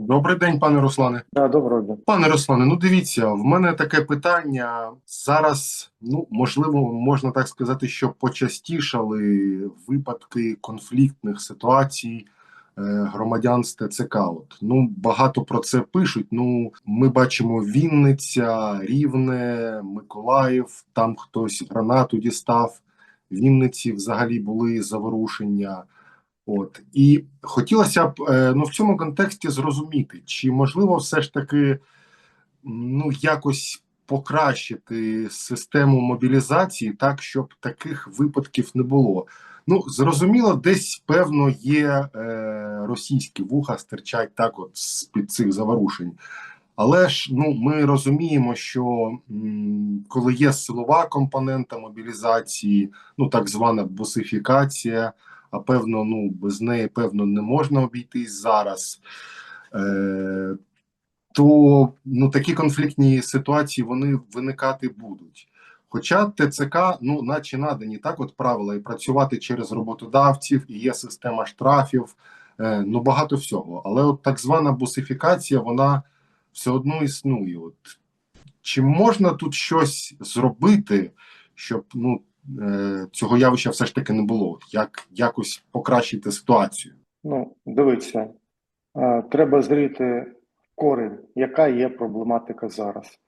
Добрий день, пане Руслане. Да, доброго дня. Пане Руслане, ну дивіться, в мене таке питання. Зараз, ну можливо, можна так сказати, що почастішали випадки конфліктних ситуацій е, громадян з ТЦК. От ну багато про це пишуть. Ну, ми бачимо Вінниця, Рівне, Миколаїв. Там хтось гранату дістав. В Вінниці взагалі були заворушення. От і хотілося б е, ну в цьому контексті зрозуміти, чи можливо все ж таки ну якось покращити систему мобілізації так, щоб таких випадків не було. Ну зрозуміло, десь певно є е, російські вуха стирчать так, от з під цих заворушень. Але ж ну ми розуміємо, що м, коли є силова компонента мобілізації, ну так звана бусифікація а певно, ну без неї певно не можна обійтись зараз. Е, то ну, такі конфліктні ситуації вони виникати будуть. Хоча ТЦК, ну, наче надані так, от правила, і працювати через роботодавців, і є система штрафів, е, ну багато всього. Але от так звана бусифікація, вона все одно існує. От чи можна тут щось зробити, щоб ну цього явища все ж таки не було? Як якось покращити ситуацію? Ну, дивіться, е, треба зріти корінь, яка є проблематика зараз.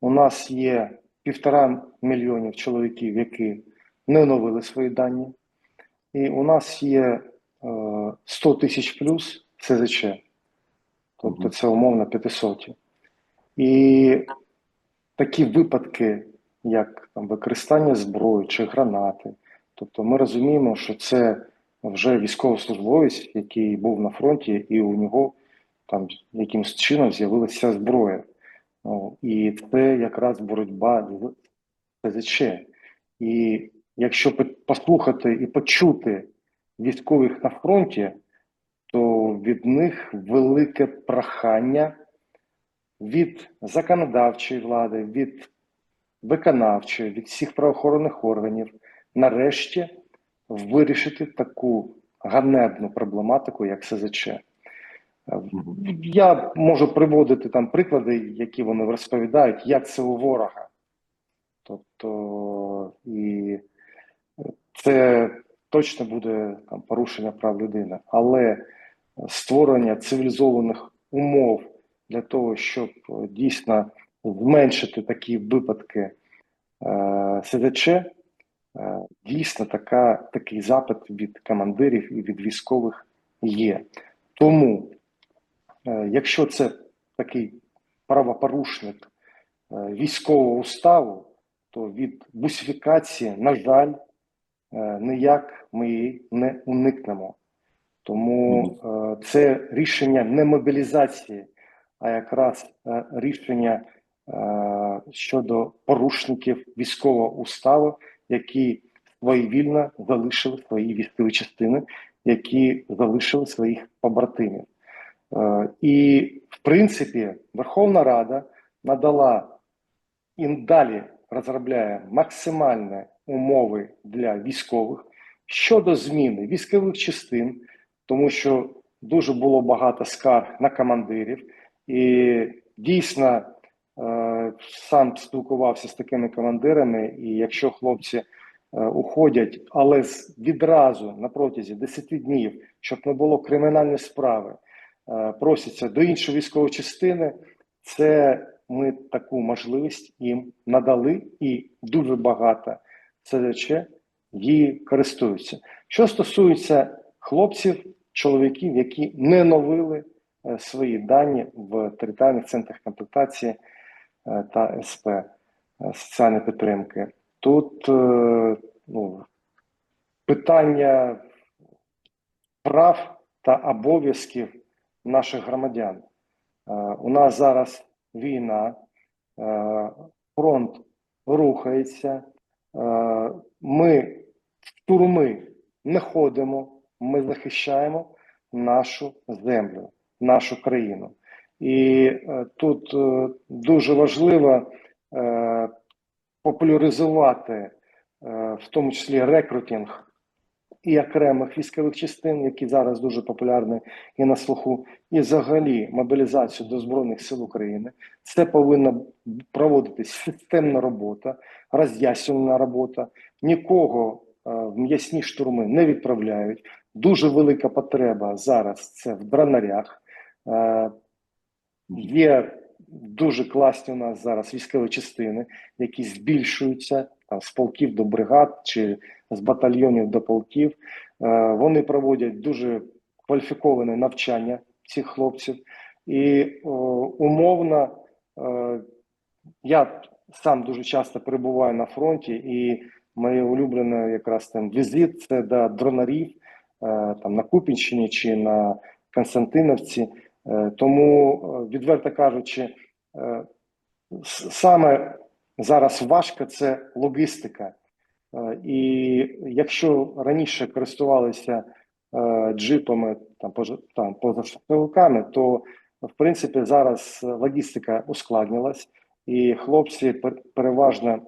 У нас є півтора мільйонів чоловіків, які не оновили свої дані, і у нас є е, 100 тисяч плюс СЗЧ, тобто це умовно 500. І такі випадки, як там використання зброї чи гранати. Тобто ми розуміємо, що це вже військовослужбовець, який був на фронті, і у нього там якимось чином з'явилася зброя. Ну, і це якраз боротьба з. І якщо послухати і почути військових на фронті, то від них велике прохання від законодавчої влади, від виконавчої, від всіх правоохоронних органів нарешті вирішити таку ганебну проблематику, як СЗЧ. Е, Я можу приводити там приклади, які вони розповідають, як це у ворога. Тобто, і це точно буде там, порушення прав людини. Але створення цивілізованих умов для того, щоб дійсно зменшити такі випадки е, СДЧ, е, дійсно така, такий запит від командирів і від військових є. Тому, е, якщо це такий правопорушник військового уставу, то від бусифікації, на жаль, ніяк ми її не уникнемо. Тому це рішення не мобілізації, а якраз рішення щодо порушників військового уставу, які своєвільно залишили свої військові частини, які залишили своїх побратимів. Е, і, в принципі, Верховна Рада надала і далі розробляє максимальні умови для військових щодо зміни військових частин, тому що дуже було багато скарг на командирів, і дійсно е, сам спілкувався з такими командирами. І якщо хлопці е, уходять, але відразу на протязі 10 днів, щоб не було кримінальної справи, е, просяться до іншої військової частини, це ми таку можливість їм надали, і дуже багато СЗЧ її користуються. Що стосується хлопців, чоловіків, які не новили е, свої дані в територіальних центрах комплектації е, та СП е, соціальної підтримки, тут е, ну, питання прав та обов'язків наших громадян. Е, У нас зараз війна, е, фронт рухається. Е, Ми в турми не ходимо, ми захищаємо нашу землю, нашу країну. І е, тут е, дуже важливо е, популяризувати, в тому числі рекрутинг і окремих військових частин, які зараз дуже популярні і на слуху, і взагалі мобілізацію до Збройних сил України. Це повинна проводитись системна робота, роз'яснювальна робота. Нікого в м'ясні штурми не відправляють. Дуже велика потреба зараз це в дранарях. Е, Є дуже класні у нас зараз військові частини, які збільшуються там, з полків до бригад чи з батальйонів до полків. Е, Вони проводять дуже кваліфіковане навчання цих хлопців. І о, умовно, е, я сам дуже часто перебуваю на фронті, і моє улюблене якраз там візит це до дронарів е, там на Купінщині чи на Константиновці. Е, Тому, е, відверто кажучи, е, саме зараз важко це логістика. І якщо раніше користувалися джипами там, там позашляховиками, то в принципі зараз логістика ускладнилась, і хлопці пер- переважно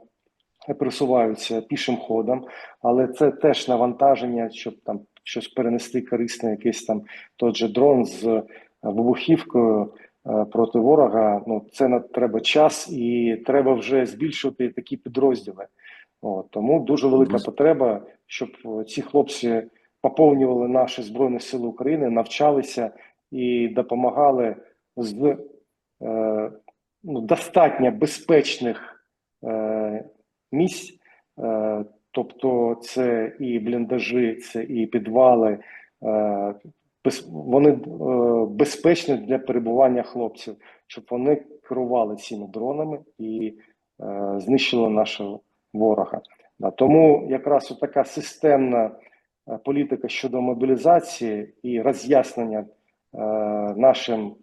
пересуваються пішим ходом, але це теж навантаження, щоб там щось перенести корисне, якийсь там той же дрон з вибухівкою е, проти ворога. Ну це на треба час, і треба вже збільшувати такі підрозділи. От, тому дуже велика потреба, щоб е, ці хлопці поповнювали наші збройні сили України, навчалися і допомагали з е, ну, достатньо безпечних е, місць. Е, тобто, це і бліндажі, це і підвали. Вони е, безпечні для перебування хлопців, щоб вони керували цими дронами і е, знищили нашого ворога. Тому якраз така системна е, політика щодо мобілізації і роз'яснення нашим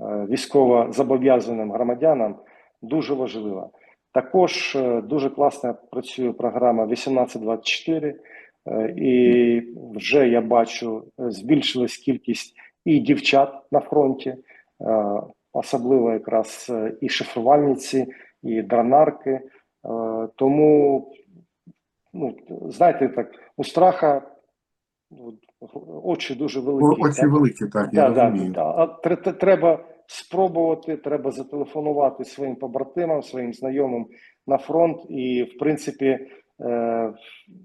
військово зобов'язаним громадянам дуже важлива. Також дуже класно працює програма 1824, е, і вже я бачу, е, збільшилась кількість і дівчат на фронті, е, особливо якраз е, і шифрувальниці, і дранарки. Е, Тому, ну, знаєте, так, у страха очі дуже великі. Очі так? великі, так, я Да, да, розумію. да. А тре- тре- Треба спробувати, треба зателефонувати своїм побратимам, своїм знайомим на фронт. І, в принципі, е,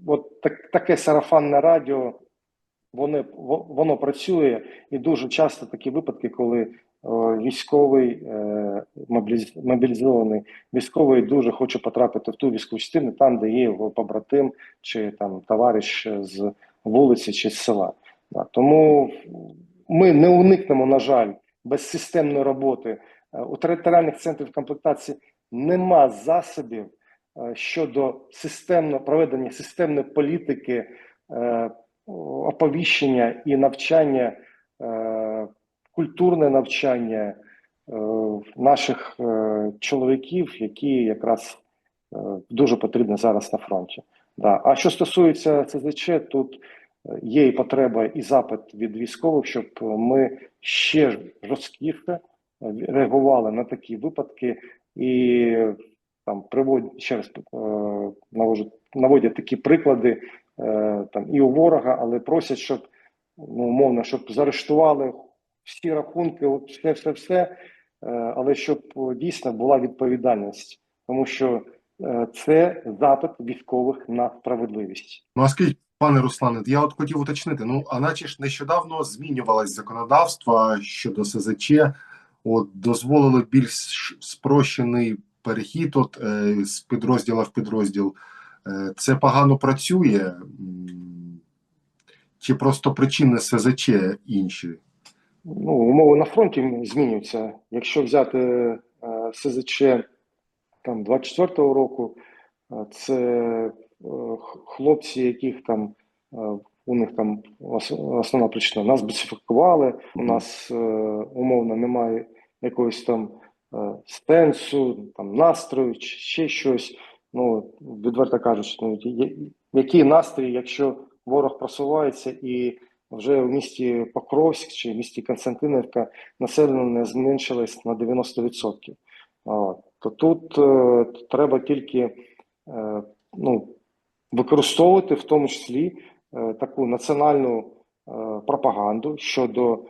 от так, таке сарафанне радіо, воно, во- воно працює, і дуже часто такі випадки, коли о, військовий е, мобілізований військовий дуже хоче потрапити в ту військову частину, там, де є його побратим чи там товариш з вулиці чи з села. Тому ми не уникнемо, на жаль, безсистемної роботи. Е, У територіальних центрів комплектації нема засобів е, щодо системно проведення системної політики е, оповіщення і навчання, е, культурне навчання е, наших е, чоловіків, які якраз е, дуже потрібні зараз на фронті. Да. А що стосується ЦЗЧ, тут е, є і потреба, і запит від військових, щоб ми ще жорсткіше е, реагували на такі випадки і там приводять ще раз е, навожу, наводять такі приклади е, там і у ворога, але просять, щоб ну, умовно, щоб заарештували всі рахунки, все, все, все, е, але щоб дійсно була відповідальність, тому що це запит військових на справедливість. Ну а скажіть, пане Руслане, я от хотів уточнити. Ну, а наче ж нещодавно змінювалось законодавство щодо СЗЧ, от дозволили більш спрощений перехід от, е, з підрозділу в підрозділ. Е, це погано працює? Чи просто причини СЗЧ інші? Ну, умови на фронті змінюються. Якщо взяти е, СЗЧ там 24-го року, це хлопці, яких там у них там основна причина. Нас бацифікували, у нас умовно немає якогось там сенсу, там настрою, чи ще щось. Ну, відверто кажучи, ну, який настрій, якщо ворог просувається і вже в місті Покровськ чи в місті Константинівка населення зменшилось на 90%. От. То тут е, треба тільки е, ну, використовувати в тому числі е, таку національну е, пропаганду щодо е,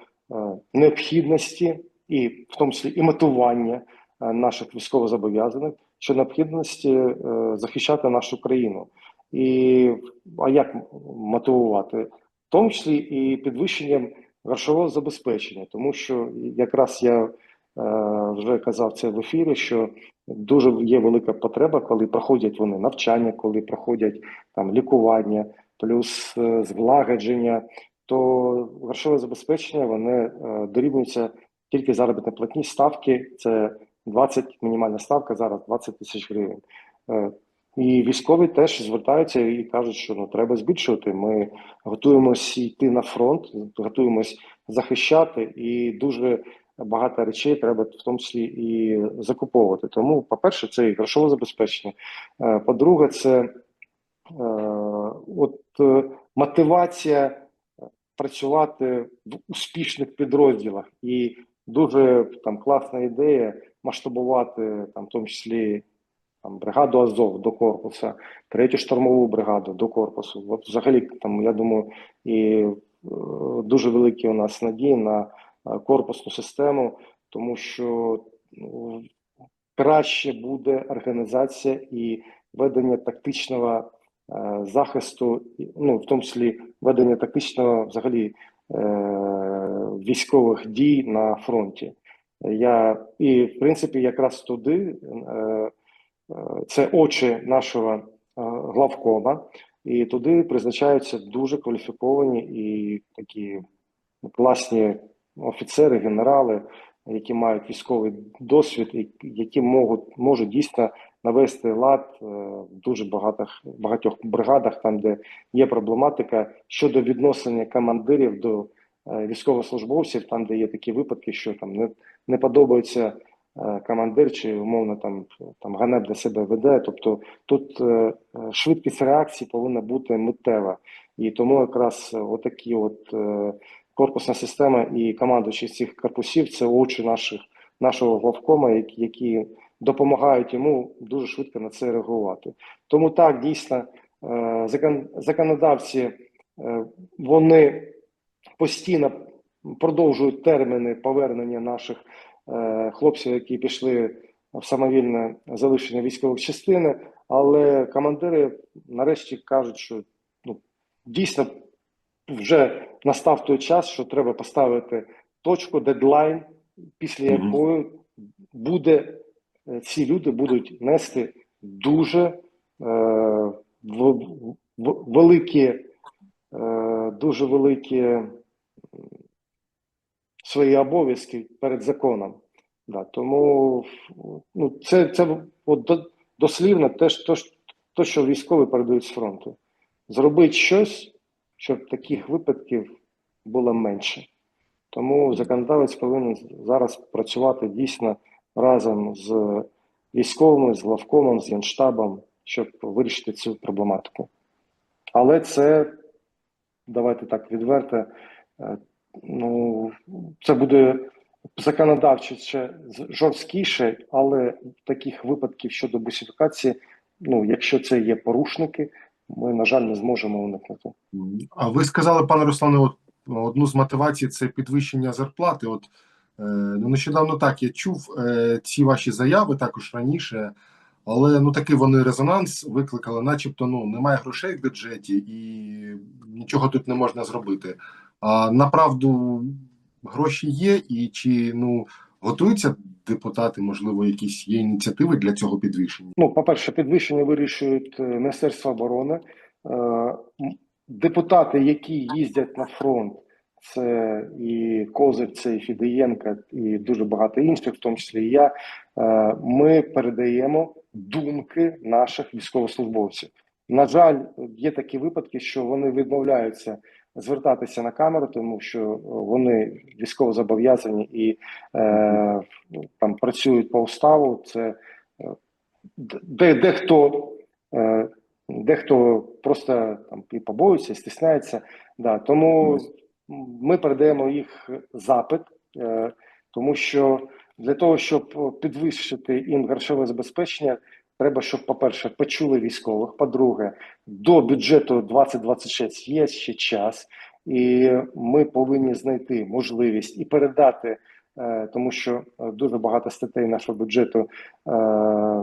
необхідності і в тому числі і мотивування е, наших військовозобов'язаних щодо необхідності е, захищати нашу країну. І а як мотивувати? В тому числі і підвищенням грошового забезпечення, тому що якраз я е, вже казав це в ефірі, що дуже є велика потреба, коли проходять вони навчання, коли проходять там лікування, плюс злагодження, то грошове забезпечення вони дорівнюються тільки заробітні платні ставки. Це 20 мінімальна ставка зараз 20 тисяч гривень. Е, і військові теж звертаються і кажуть, що ну треба збільшувати. Ми готуємось йти на фронт, готуємось захищати, і дуже багато речей треба в тому числі і закуповувати. Тому, по-перше, це і грошове забезпечення. Е, По-друге, це е, от мотивація працювати в успішних підрозділах. І дуже там класна ідея масштабувати там, в тому числі там бригаду Азов до корпусу, третю штурмову бригаду до корпусу. От взагалі там я думаю, і е, дуже великі у нас надії на е, корпусну систему, тому що ну, краще буде організація і ведення тактичного е, захисту, ну в тому числі ведення тактичного взагалі військових дій на фронті. Я і в принципі якраз туди. Е, це очі нашого е, главкома, і туди призначаються дуже кваліфіковані і такі класні офіцери, генерали, які мають військовий досвід, і які можуть можуть дійсно навести лад е, в дуже багатих багатьох бригадах, там де є проблематика щодо відношення командирів до е, військовослужбовців, там де є такі випадки, що там не, не подобається е, командир чи умовно там, там ганебно себе веде. Тобто тут швидкість реакції повинна бути миттєва. І тому якраз отакі от корпусна система і командуючі цих корпусів це очі наших нашого главкома, які допомагають йому дуже швидко на це реагувати. Тому так дійсно е, законодавці е, вони постійно продовжують терміни повернення наших е, хлопців, які пішли в самовільне залишення військових частин, але командири нарешті кажуть, що ну дійсно вже настав той час, що треба поставити точку, дедлайн, після якої буде ці люди будуть нести дуже е, в, в, великі, е, дуже великі свої обов'язки перед законом. Да, тому ну, це, це от, дослівно те, ж- то, то, що військові передають з фронту. Зробити щось, щоб таких випадків було менше. Тому законодавець повинен зараз працювати дійсно разом з військовими, з главкомом, з генштабом, щоб вирішити цю проблематику. Але це, давайте так відверто, е, ну, це буде законодавчо ще жорсткіше, але таких випадків щодо бусифікації, ну, якщо це є порушники, ми, на жаль, не зможемо уникнути. А ви сказали, пане Руслане, от одну з мотивацій це підвищення зарплати. От ну нещодавно так я чув е, ці ваші заяви також раніше, але ну такий вони резонанс викликали, начебто ну немає грошей в бюджеті і нічого тут не можна зробити. А направду гроші є, і чи ну готуються депутати, можливо, якісь є ініціативи для цього підвищення? Ну, по-перше, підвищення вирішують е, Міністерство оборони. Е, Депутати, які їздять на фронт, це і Козир, це і Фідієнка, і дуже багато інших, в тому числі і я. е, Ми передаємо думки наших військовослужбовців. На жаль, є такі випадки, що вони відмовляються звертатися на камеру, тому що е, вони військово зобов'язані і е, там працюють по уставу. Це е, де, дехто, е, дехто просто там і побоюється, і стисняється. Да, тому ми передаємо їх запит, е, тому що для того, щоб підвищити їм грошове забезпечення, треба, щоб, по-перше, почули військових. По-друге, до бюджету 2026 є ще час, і ми повинні знайти можливість і передати, е, тому що дуже багато статей нашого бюджету е,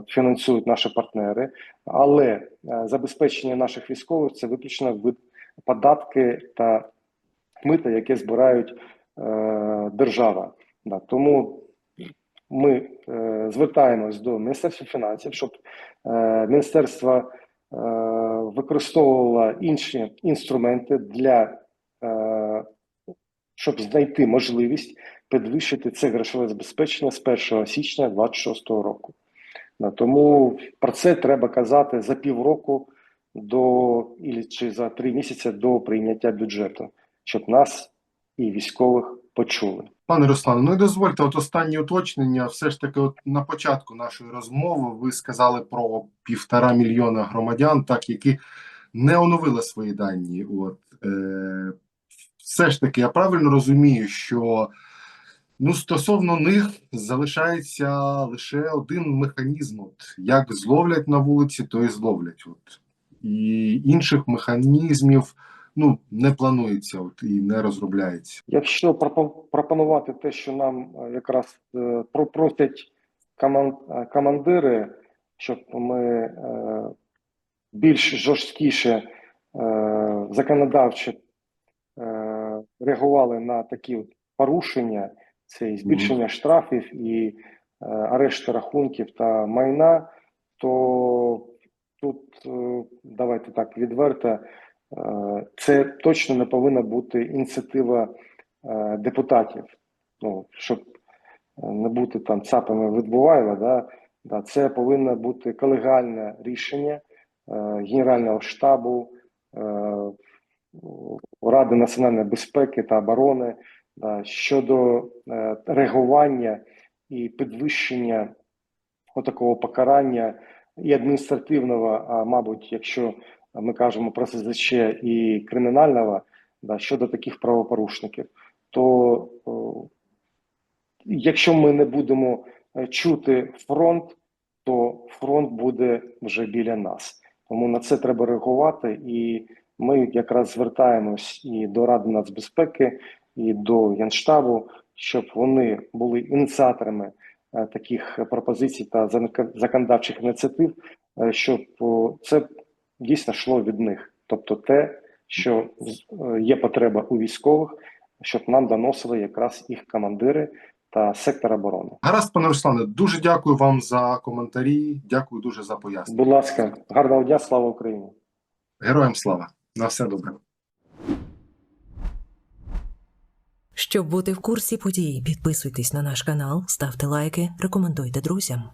фінансують наші партнери, але забезпечення наших військових це виключно податки та мита, яке збирають е, держава. Тому ми е, звертаємось до Міністерства фінансів, щоб е, міністерство використовувало інші інструменти для щоб знайти можливість підвищити це грошове забезпечення з 1 січня 2026 року. Тому про це треба казати за півроку до ілі чи за три місяці до прийняття бюджету, щоб нас і військових почули. Пане Руслане, ну і дозвольте, от останнє уточнення. Все ж таки, от на початку нашої розмови ви сказали про півтора мільйона громадян, так які не оновили свої дані. От е, все ж таки, я правильно розумію, що ну стосовно них залишається лише один механізм: от як зловлять на вулиці, то і зловлять. От і інших механізмів ну не планується, от і не розробляється. Якщо пропо- пропонувати те, що нам е, якраз е, про- просять е, командири, щоб ми більш жорсткіше законодавчо реагували на такі порушення, це і збільшення штрафів і арешти рахунків та майна, то тут давайте так відверто. Е, Це точно не повинна бути ініціатива е, депутатів. Ну, щоб е, не бути там цапами відбуваємо, да, да, це повинно бути колегіальне рішення Генерального штабу, Ради національної безпеки та оборони да, щодо реагування і підвищення отакого покарання і адміністративного, а мабуть, якщо ми кажемо про СЗЧ і кримінального, да, щодо таких правопорушників, то о, якщо ми не будемо е, чути фронт, то фронт буде вже біля нас. Тому на це треба реагувати, і ми якраз звертаємось і до Ради нацбезпеки, і до Генштабу, щоб вони були ініціаторами е, таких пропозицій та зак- законодавчих ініціатив, е, щоб це дійсно йшло від них, тобто те, що е, є потреба у військових, щоб нам доносили якраз їх командири та сектор оборони. Гаразд, пане Руслане, дуже дякую вам за коментарі. Дякую дуже за пояснення. Будь ласка, гарного дня, слава Україні! Героям слава! На все добре. Щоб бути в курсі подій, підписуйтесь на наш канал, ставте лайки, рекомендуйте друзям.